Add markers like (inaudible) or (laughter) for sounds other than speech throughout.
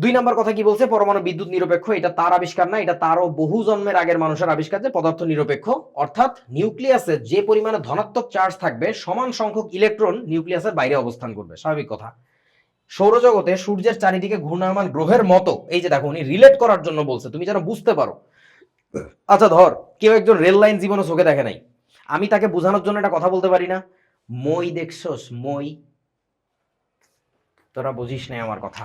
দুই নাম্বার কথা কি বলছে? পরমাণু বিদ্যুৎ নিরপেক্ষ, এটা তার আবিষ্কার না, এটা তারও বহু জন্মের আগের মানুষের আবিষ্কার যে পদার্থ নিরপেক্ষ। অর্থাৎ নিউক্লিয়াসে যে পরিমাণে ধনাত্মক চার্জ থাকবে, সমান সংখ্যক ইলেকট্রন নিউক্লিয়াসের বাইরে অবস্থান করবে। স্বাভাবিক কথা। সৌরজগতে সূর্যের চারিদিকে ঘূর্ণায়মান গ্রহের মতো, এই যে দেখো, উনি রিলেট করার জন্য বলছে, তুমি যেন বুঝতে পারো। আচ্ছা ধর, কেউ একজন রেল লাইন জীবনে চোখে দেখে নাই। আমি তাকে বোঝানোর জন্য একটা কথা বলতে পারি না? মই দেখছস, মই। তোরা বুঝিস নাই আমার কথা।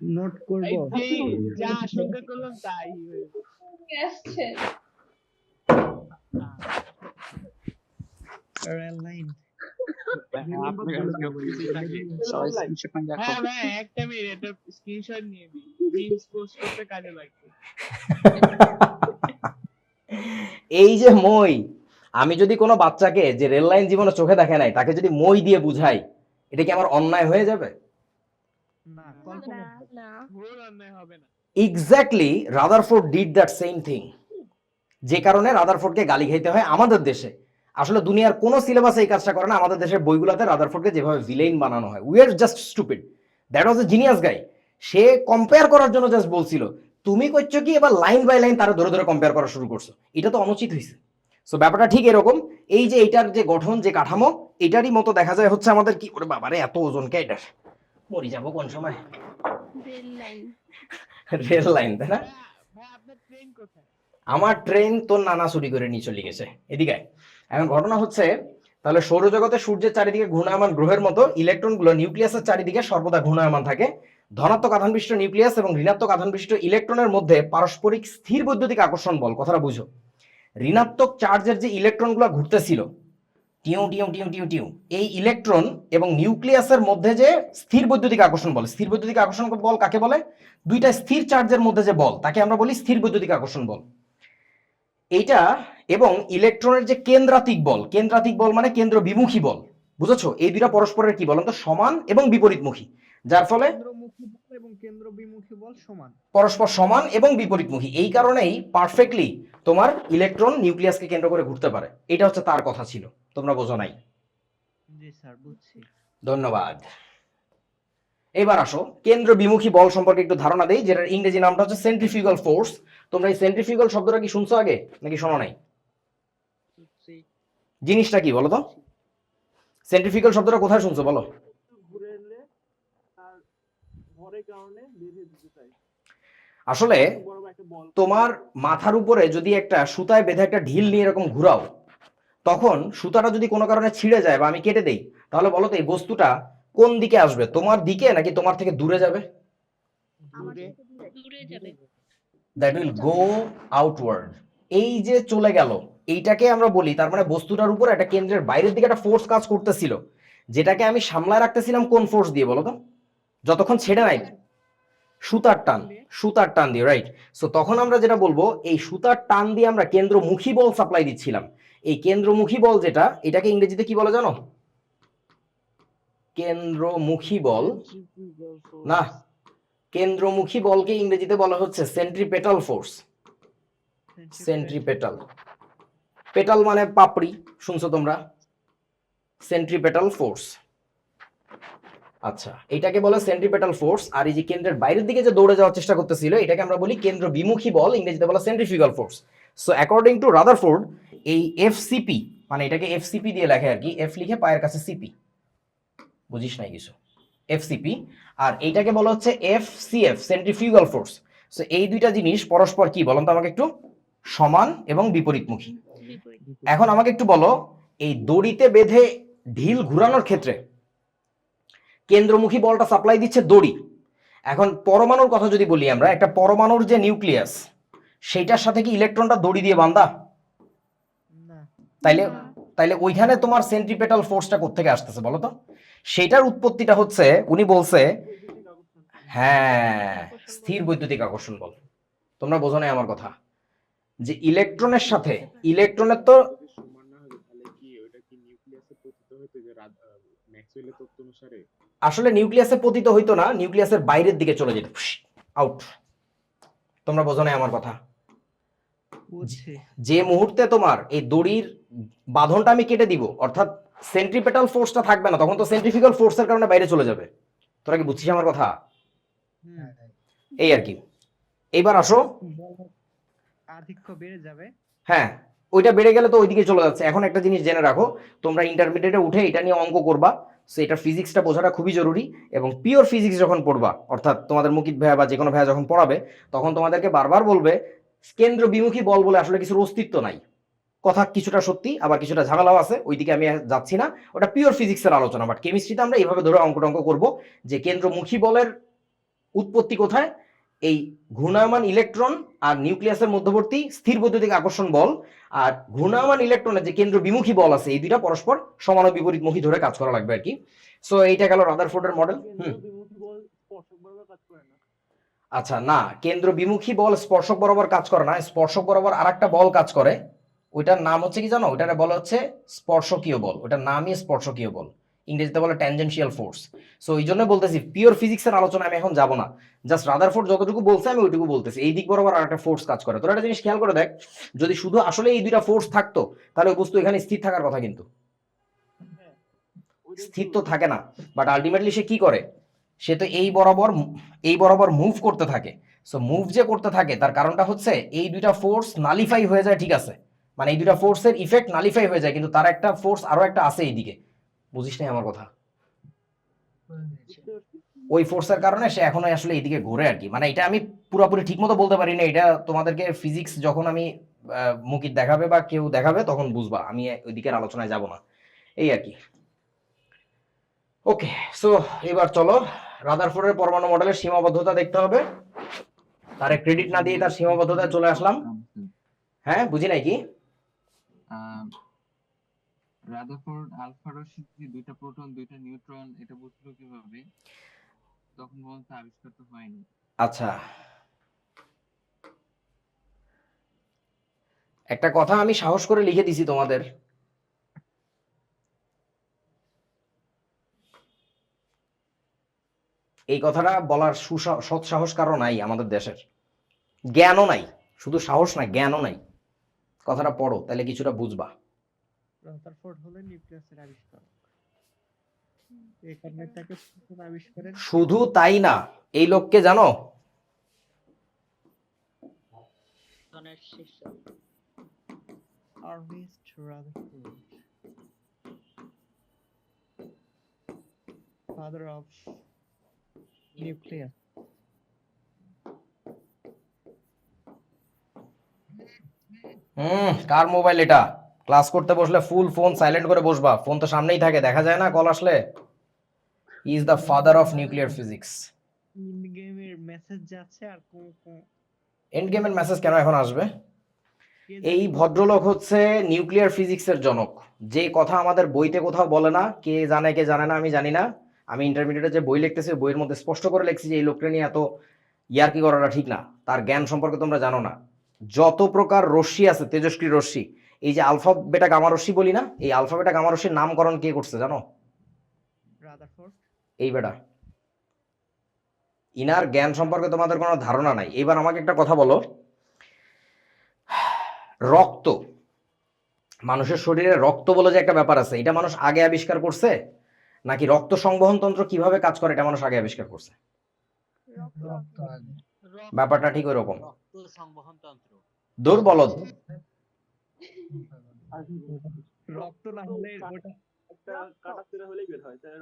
নোট করব। এই যে যা আশঙ্কা করলাম তাই হয়েছে। আসছে। লাইন হ্যাঁ ভাই একটা মিনিট এটা স্ক্রিনশট নিয়ে দিই মিমস পোস্ট করতে কাজে লাগবে। (laughs) এই যে মই আমি যদি কোনো বাচ্চাকে যে রেল লাইন জীবনে চোখে দেখে নাই তাকে যদি মই দিয়ে বুঝাই এটা কি আমার অন্যায় হয়ে যাবে? না কল্পনা না। ভুল অন্যায় হবে না। Exactly Rutherford did that same thing যে কারণে রাদারফোর্ডকে গালি খাইতে হয় আমাদের দেশে। আসলে দুনিয়ার কোনো সিলেবাসে এই কাজটা করে না আমাদের দেশের বইগুলোতে রাদারফোর্ডকে যেভাবে ভিলেইন বানানো হয়। We are just stupid that was a genius guy say compare করার জন্য জাস্ট বলছিল তুমি করছ কি? এবার লাইন বাই লাইন তারা ধরে ধরে কম্পেয়ার করা শুরু করছ। এটা তো অনুচিত হয়েছে সো ব্যাপারটা ঠিক এরকম। এই যে এইটার যে গঠন যে কাঠামো এটারই মতো দেখা যায় হচ্ছে আমাদের কি ওরে বাবারে এত ওজন কে এটার? মরি যাব কোন সময়? Rail line. রেল লাইন তাই না? আমার ট্রেন তোর নানা চুরি করে নিয়ে চলে গেছে এদিকে এখন ঘটনা হচ্ছে তাহলে সৌরজগতে সূর্যের চারিদিকে ঘূর্ণায়মান গ্রহের মতো ইলেকট্রনগুলো নিউক্লিয়াসের চারিদিকে সর্বদা ঘূর্ণায়মান থাকে। ধনাত্মক আধান বিশিষ্ট নিউক্লিয়াস এবং ঋণাত্মক আধান বিশিষ্ট ইলেকট্রনের মধ্যে পারস্পরিক স্থির বৈদ্যুতিক আকর্ষণ বল কথাটা বুঝো। ঋণাত্মক চার্জের যে ইলেকট্রনগুলো ঘুরতেছিল, টিউ টিউ টিউ টিউ টিউ, এই ইলেকট্রন এবং নিউক্লিয়াসের মধ্যে যে স্থির বৈদ্যুতিক আকর্ষণ বল, স্থির বৈদ্যুতিক আকর্ষণ বল কাকে বলে? দুইটা স্থির চার্জের মধ্যে যে বল, তাকে আমরা বলি স্থির বৈদ্যুতিক আকর্ষণ বল। এইটা এবং ইলেকট্রনের যে কেন্দ্রাতিক বল কেন্দ্রাতিক বল মানে কেন্দ্র বিমুখী বল, বুঝেছ? এই দুইটা পরস্পরের কি বলেন তো সমান এবং বিপরীতমুখী, যার ফলে এবং কেন্দ্র বিমুখী বল সমান। পরস্পর সমান এবং বিপরীতমুখী। এই কারণেই পারফেক্টলি তোমার ইলেকট্রন নিউক্লিয়াসকে কেন্দ্র করে ঘুরতে পারে। এটা হচ্ছে তার কথা ছিল। তোমরা বোঝো নাই। জি স্যার বুঝছি। ধন্যবাদ। এবার আসো। কেন্দ্র বিমুখী বল সম্পর্কে একটু ধারণা দেই যেটার ইংরেজি নামটা হচ্ছে সেন্ট্রিফিউগাল ফোর্স তোমরা এই সেন্ট্রিফিউগাল শব্দটা কি শুনছো আগে নাকি শোনো নাই? জিনিসটা কি বলো তো? সেন্ট্রিফিউগাল শব্দটা কোথায় শুনছো বলো ঘুরে এলে তার ভরের কারণে বেঁধে দিতে চাই আসলে তোমার মাথার উপরে যদি একটা সুতায় বেঁধে একটা ঢিল নিয়ে এরকম ঘুরাও তখন সুতাটা যদি কোনো কারণে ছিঁড়ে যায় বা আমি কেটে দেই তাহলে বলো তো এই বস্তুটা কোন দিকে আসবে? তোমার দিকে নাকি তোমার থেকে দূরে যাবে? দূরে। দূরে। যাবে। দ্যাট উইল গো আউটওয়ার্ড এই যে চলে গেল এইটাকে আমরা বলি তার মানে বস্তুটার উপর একটা কেন্দ্রের বাইরের দিকে একটা ফোর্স কাজ করতেছিল যেটাকে আমি সামলায় রাখতেছিলাম কোন ফোর্স দিয়ে বলো তো? যতক্ষণ ছেড়ে নাই, সুতার টান সুতার টান দিয়ে রাইট সো তখন আমরা যেটা বলব, এই সুতার টান দিয়ে আমরা কেন্দ্রমুখী বল সাপ্লাই দিচ্ছিলাম। এই কেন্দ্রমুখী বল যেটা, এটাকে ইংরেজিতে কি বলে জানো? কেন্দ্রমুখী বল। না, কেন্দ্রমুখী বলকে ইংরেজিতে বলা হচ্ছে সেন্ট্রিপেটাল ফোর্স সেন্ট্রিপেটাল পেটাল মানে পাপড়ি, শুনছো তোমরা? সেন্ট্রিপেটাল ফোর্স আচ্ছা এটাকে বলে সেন্ট্রিপেটাল ফোর্স আর এই যে কেন্দ্রের বাইরের দিকে যে দৌড়ে যাওয়ার চেষ্টা করতেছিল এটাকে আমরা বলি কেন্দ্র বিমুখী বল ইংরেজিতে বলা centrifugal force so according to Rutherford এই এফসিপি মানে এটাকে এফসিপি দিয়ে লেখে আর কি এফ লিখে পায়ের কাছে সিপি বুঝিস নাই কিছু? এফসিপি আর এইটাকে বলা হচ্ছে F FCF centrifugal force so এই দুইটা জিনিস পরস্পর কি বলুন তো আমাকে একটু? সমান এবং বিপরীতমুখী। এখন আমাকে একটু বলো এই দড়িতে বেঁধে ঢিল ঘুরানোর ক্ষেত্রে কেন্দ্রমুখী বলটা সাপ্লাই দিচ্ছে দড়ি। এখন পরমাণুর কথা যদি বলি আমরা একটা পরমাণুর যে নিউক্লিয়াস সেইটার সাথে কি ইলেকট্রনটা দড়ি দিয়ে না। তাইলে তাইলে ওইখানে তোমার সেন্ট্রিপেটাল ফোর্সটা কোত্থেকে আসতেছে বলো তো? সেটার উৎপত্তিটা হচ্ছে উনি বলছে হ্যাঁ স্থির বৈদ্যুতিক আকর্ষণ বল। তোমরা বোঝো নাই আমার কথা। যে ইলেকট্রনের সাথে ইলেকট্রনের তো যদি সমান তাহলে কি ওটা কি নিউক্লিয়াসে পতিত হতো যে ম্যাক্সওয়েলের তত্ত্ব অনুসারে? আসলে নিউক্লিয়াসে পতিত হইতো না নিউক্লিয়াসের বাইরের দিকে চলে যেত। আউট তোমরা বোঝো নাই আমার কথা। যে মুহূর্তে তোমার এই দড়ির বাঁধনটা আমি কেটে দিব অর্থাৎ সেন্ট্রিপেটাল ফোর্সটা থাকবে না তখন তো সেন্ট্রিফিক্যাল ফোর্সের কারণে বাইরে চলে যাবে। তোরা কি বুঝছিস আমার কথা? এই আর কি। এইবার আসো। আধিক্য বেড়ে যাবে। হ্যাঁ। ওইটা বেড়ে গেলে তো ওইদিকে চলে যাচ্ছে। এখন একটা জিনিস জেনে রাখো, তোমরা ইন্টারমিডিয়েটে উঠে এটা নিয়ে অঙ্ক করবা। সো এটা ফিজিক্সটা বোঝাটা খুবই জরুরি এবং পিওর ফিজিক্স যখন পড়বা, অর্থাৎ তোমাদের মুকিত ভাইয়া বা যে কোনো ভাইয়া যখন পড়াবে, তখন তোমাদেরকে বারবার বলবে, কেন্দ্র বিমুখী বল বলে আসলে কিছুর অস্তিত্ব নাই। কথা কিছুটা সত্যি, আবার কিছুটা ঝামেলাও আছে, ওইদিকে আমি যাচ্ছি না। ওটা পিওর ফিজিক্সের আলোচনা বাট কেমিস্ট্রিতে আমরা এইভাবে ধরে অঙ্ক টঙ্ক করব যে কেন্দ্রমুখী বলের উৎপত্তি কোথায় এই ঘূর্ণায়মান ইলেকট্রন আর নিউক্লিয়াসের মধ্যবর্তী স্থির বৈদ্যুতিক আকর্ষণ বল আর ঘূর্ণায়মান ইলেকট্রনের যে কেন্দ্র বিমুখী বল আছে এই দুইটা পরস্পর সমান বিপরীতমুখী ধরে কাজ করা লাগবে আর কি। সো এইটা গেল রাদারফোর্ডের মডেল হুম। আচ্ছা না কেন্দ্র বিমুখী বল স্পর্শক বরাবর কাজ করে না স্পর্শক বরাবর আর একটা বল কাজ করে। ওইটার নাম হচ্ছে কি জানো? ওইটারে বলা হচ্ছে স্পর্শকীয় বল। ওটার নামই স্পর্শকীয় বল। ইংরেজিতে বলে ট্যানজেনশিয়াল ফোর্স সো এই জন্য বলতেছি পিওর ফিজিক্সের আলোচনা আমি এখন যাব না। জাস্ট রাদারফোর্ড যতটুকু বলছে আমি ওইটুকু বলতেছি। এই দিক বরাবর আর একটা ফোর্স কাজ করে। তোরা একটা জিনিস খেয়াল করে দেখ যদি শুধু আসলে এই দুইটা ফোর্স থাকতো তাহলে ওই বস্তু এখানে স্থির থাকার কথা কিন্তু। স্থির তো থাকে না। বাট আলটিমেটলি সে কি করে? সে তো এই বরাবর এই বরাবর মুভ করতে থাকে। সো মুভ যে করতে থাকে তার কারণটা হচ্ছে এই দুইটা ফোর্স নালিফাই হয়ে যায় ঠিক আছে? মানে এই দুইটা ফোর্সের ইফেক্ট নালিফাই হয়ে যায় কিন্তু তার একটা ফোর্স আরও একটা আছে এইদিকে। বুঝিস নাই আমার কথা? ওই ফোর্সের কারণে সে এখনও আসলে এইদিকে ঘুরে আর কি। মানে এটা আমি পুরোপুরি ঠিক মতো বলতে পারি না। এটা তোমাদেরকে ফিজিক্স যখন আমি মুকিত দেখাবে বা কেউ দেখাবে তখন বুঝবা। আমি ওই দিকের আলোচনায় যাব না। এই আর কি। ওকে সো এবার চলো। রাদারফোর্ডের পরমাণু মডেলের সীমাবদ্ধতা দেখতে হবে। তারে ক্রেডিট না দিয়ে তার সীমাবদ্ধতায় চলে আসলাম। হ্যাঁ বুঝি নাই কি? রাদারফোর্ড, আলফা রশ্মি যে দুইটা প্রোটন, দুইটা নিউট্রন, এটা বুঝলো কীভাবে? তখন পর্যন্ত আবিষ্কার তো হয়নি। আচ্ছা। একটা কথা আমি সাহস করে লিখে দিছি তোমাদের। এই কথাটা বলার সৎ সাহস কারও নাই আমাদের দেশের। জ্ঞানও নাই। শুধু সাহস না, জ্ঞানও নাই। কথাটা পড়ো, তাহলে কিছুটা বুঝবা। রাদারফোর্ড হলেন নিউক্লিয়াসের আবিষ্কারক। এই কারণে তাকে আবিষ্কারের শুধু তাই না এই লোককে জানো? Ernest Rutherford. হুম কার মোবাইল এটা? ক্লাস করতে বসলে ফুল ফোন সাইলেন্ট করে বসবা। ফোন তো সামনেই থাকে দেখা যায় না কল আসলে? Is the father of nuclear physics in গেমের মেসেজ যাচ্ছে আর কোন এন্ড গেমের মেসেজ কেন এখন আসবে? এই ভদ্রলোক হচ্ছে নিউক্লিয়ার ফিজিক্সের জনক। যে কথা আমাদের বইতে কোথাও বলে না কে জানে কে জানে না আমি জানি না। আমি ইন্টারমিডিয়েটে যে বই লিখতেছি বইয়ের মধ্যে স্পষ্ট করে লিখছি যে এই লোকটা নিয়ে এত ইয়ার্কি করাটা ঠিক না। তার জ্ঞান সম্পর্কে তোমরা জানো না। যত প্রকার রশ্মি আছে তেজস্ক্রি রশ্মি এই যে আলফা বেটা গামা রশ্মি বলি না এই আলফা বেটা গামা রশ্মির নামকরণ কে করছে জানো? এই বেটা। ইনার জ্ঞান সম্পর্কে তোমাদের কোনো ধারণা নাই। এবার আমাকে একটা কথা বলো। রক্ত। মানুষের শরীরে রক্ত বলে যে একটা ব্যাপার আছে এটা মানুষ আগে আবিষ্কার করছে? নাকি রক্ত সংবহন তন্ত্র কীভাবে কাজ করে এটা মানুষ আগে আবিষ্কার করছে? ব্যাপারটা ঠিক ওই রকম দুর্বলদ। রক্ত না হলে একটা কাটা ছেঁড়া হলেই বের হয় তাই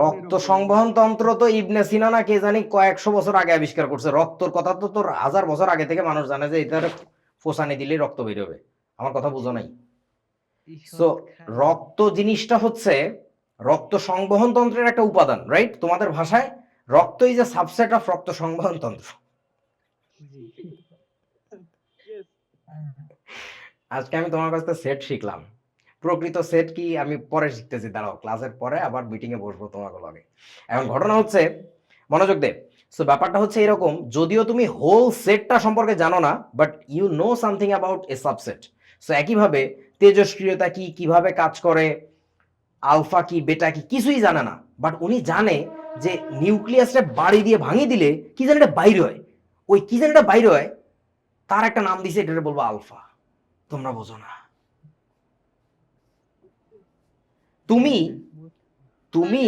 রক্ত সংবহন তন্ত্র তো ইবনে সিনা না কে জানি কয়েকশো বছর আগে আবিষ্কার করছে। রক্তর কথা তো তোর হাজার বছর আগে থেকে মানুষ জানে যে এটার ফোসানি দিলেই রক্ত বেরোবে আমার কথা বুঝো নাই। সো রক্ত জিনিসটা হচ্ছে রক্ত সংবহন তন্ত্রের একটা উপাদান রাইট তোমাদের ভাষায় রক্ত ইজ এ সাবসেট অফ রক্ত সংবহন তন্ত্র। ইয়েস আজকে আমি তোমার কাছ থেকে সেট শিখলাম। প্রকৃত সেট কি? আমি পরে শিখতেছি, দাঁড়াও ক্লাসের পরে আবার মিটিং এ বসবো তোমাকে লগে এখন ঘটনা হচ্ছে, মনোযোগ দে। সো ব্যাপারটা হচ্ছে এরকম, যদিও তুমি হোল সেটটা সম্পর্কে জানো না but you know something about a subset so একইভাবে তেজস্ক্রিয়তা কি, কীভাবে কাজ করে, আলফা কি, বেটা কি, কিছুই জানে না। বাট উনি জানে যে নিউক্লিয়াসটা বাড়ি দিয়ে ভাঙিয়ে দিলে কি জানি এটা বাইরে হয়। ওই কি জানি এটা বাইরে হয়, তার একটা নাম দিছে এটা বলব আলফা। তোমরা বোঝো না। তুমি তুমি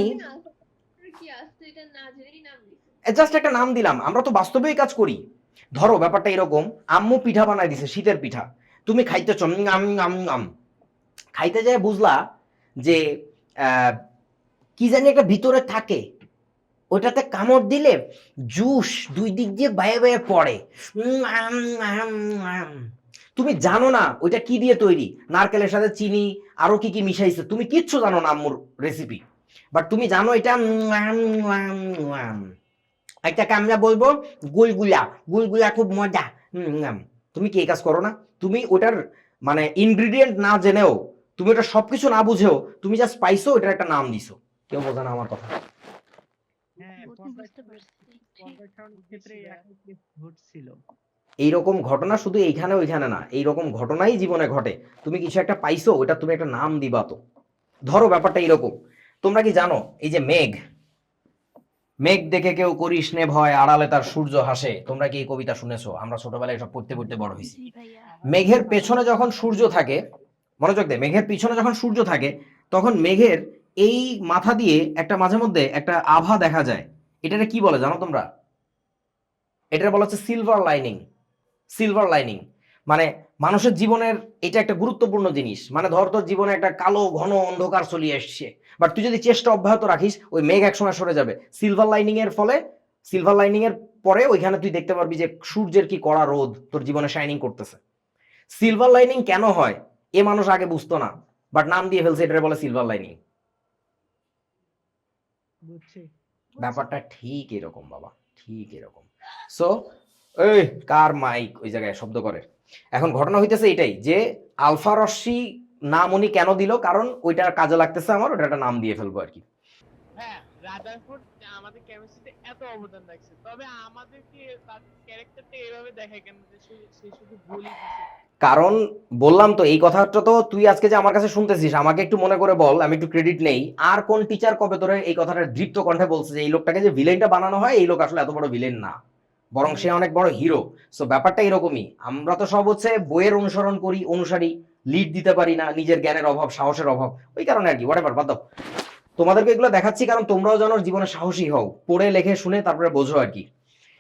জাস্ট একটা নাম দিলাম আমরা তো বাস্তবেই কাজ করি। ধরো ব্যাপারটা এরকম আম্মু পিঠা বানাই দিছে শীতের পিঠা। তুমি খাইতেছ উম, আম খাইতে যায় বুঝলা যে আহ, কি জানি একটা ভিতরে থাকে। ওটাতে কামড় দিলে জুস দুই দিক দিয়ে বায়ে বায়ে পড়ে। তুমি জানো না ওইটা কি দিয়ে তৈরি? নারকেলের সাথে চিনি আরও কি কি মিশাইছে? তুমি কিচ্ছু জানো না আম্মুর রেসিপি বাট তুমি জানো এটা। একটা আমরা বলব গুলগুলা। গুলগুলা খুব মজা। তুমি কি এই কাজ করো না? তুমি ওটার মানে ইনগ্রিডিয়েন্ট না জেনেও তুমি ওটা সবকিছু না বুঝেও তুমি জাস্ট পাইছো ওটার একটা নাম দিছো। কেউ বোঝে না আমার কথা। হ্যাঁ ক্ষেত্রে ঘটছিল। এইরকম ঘটনা শুধু এইখানে ওইখানে না এইরকম ঘটনাই জীবনে ঘটে। তুমি কিছু একটা পাইছো ওটা তুমি একটা নাম দিবা তো। ধরো ব্যাপারটা এইরকম। তোমরা কি জানো এই যে মেঘ মেঘ দেখে কেউ করিস নে ভয় আড়ালে তার সূর্য হাসে। তোমরা কি এই কবিতা শুনেছো? আমরা ছোটবেলায় সব পড়তে পড়তে বড় হয়েছি। মেঘের পেছনে যখন সূর্য থাকে মনোযোগ দে মেঘের পিছনে যখন সূর্য থাকে তখন মেঘের এই মাথা দিয়ে একটা মাঝে মধ্যে একটা আভা দেখা যায়। এটাকে কি বলে জানো তোমরা? এটা বলা হচ্ছে সিলভার লাইনিং সিলভার লাইনিং মানে মানুষের জীবনের এটা একটা গুরুত্বপূর্ণ জিনিস। মানে ধর তোর জীবনে একটা কালো ঘন অন্ধকার চলিয়ে এসছে বাট তুই যদি চেষ্টা অব্যাহত রাখিস ওই মেঘ একসময় সরে যাবে। সিলভার লাইনিং এর ফলে সিলভার লাইনিং এর পরে ওইখানে তুই দেখতে পারবি যে সূর্যের কি কড়া রোদ তোর জীবনে শাইনিং করতেছে। সিলভার লাইনিং কেন হয়? এ মানুষ আগে বুঝতো না। বাট নাম দিয়ে ফেলছে এটা বলে সিলভার লাইনিং ব্যাপারটা ঠিক এরকম বাবা। ঠিক এরকম। সো এই। কার মাইক? ওই জায়গায় শব্দ করে। এখন ঘটনা হইতেছে এটাই যে আলফা রশ্মি নাম উনি কেন দিল? কারণ ওইটা কাজে লাগতেছে আমার ওটা একটা নাম দিয়ে ফেলব আর কি। হ্যাঁ রাদারফোর্ড আমাদের কেমিস্ট্রিতে এত অবদান রাখছে। তবে আমাদেরকে তার ক্যারেক্টারটা এভাবে দেখায় কেন যে সে সে শুধু বলি কারণ বললাম তো এই কথাটা তো তুই আজকে যে আমার কাছে শুনতেছিস আমাকে একটু মনে করে বল আমি একটু ক্রেডিট নেই। আর কোন টিচার কবে তোরে এই কথাটা দৃপ্ত কণ্ঠে বলছে যে এই লোকটাকে যে ভিলেনটা বানানো হয় এই লোক আসলে এত বড় ভিলেন না। বরং সে অনেক বড় হিরো সো ব্যাপারটা এরকমই। আমরা তো সব হচ্ছে বইয়ের অনুসরণ করি, অনুসারী লিড দিতে পারি না, নিজের জ্ঞানের অভাব, সাহসের অভাব, ওই কারণে আর কি হোয়াট বাদ দাও। তোমাদেরকে এগুলো দেখাচ্ছি কারণ তোমরাও যেন জীবনে সাহসী হও, পড়ে, লেখে, শুনে, তারপরে বোঝো আর কি।